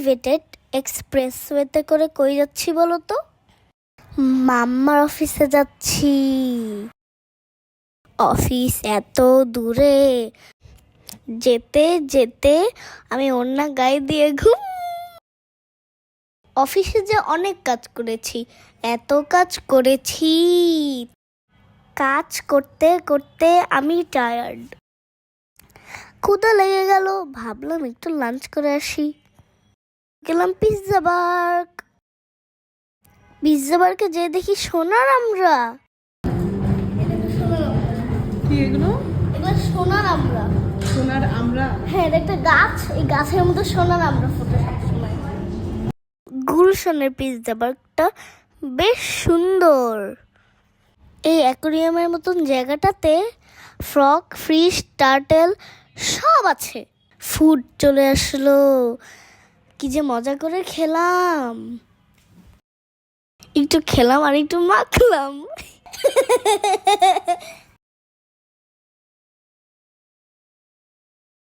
Elevated এক্সপ্রেসওয়েতে করে কই যাচ্ছি বলো তো মাম্মার অফিসে যাচ্ছি। অফিস এত দূরে। যেতে যেতে আমি অন্য গায়ে দিয়ে ঘুম। অফিসে যে অনেক কাজ করেছি, এত কাজ করেছি। কাজ করতে করতে আমি টায়ার্ড ক্ষুদা লেগে গেল, ভাবলাম একটু লাঞ্চ করে আসি। গেলাম পিৎজা বার্গ পিৎজা বার্গে যে দেখি সোনার আমরা। কি এগুলো? এগুলো সোনার আমরা। সোনার আমরা? হ্যাঁ এটা একটা গাছ। এই গাছের মধ্যে সোনার আমরা ফুটে সবসময়। গুলশনের পিৎজা বার্গটা বেশ সুন্দর। এই অ্যাকোরিয়ামের মতন জায়গাটাতে ফ্রক ফিশ টার্টেল সব আছে। ফুড চলে আসলো। কি যে মজা করে খেলাম। একটু খেলাম আর একটু মাখলাম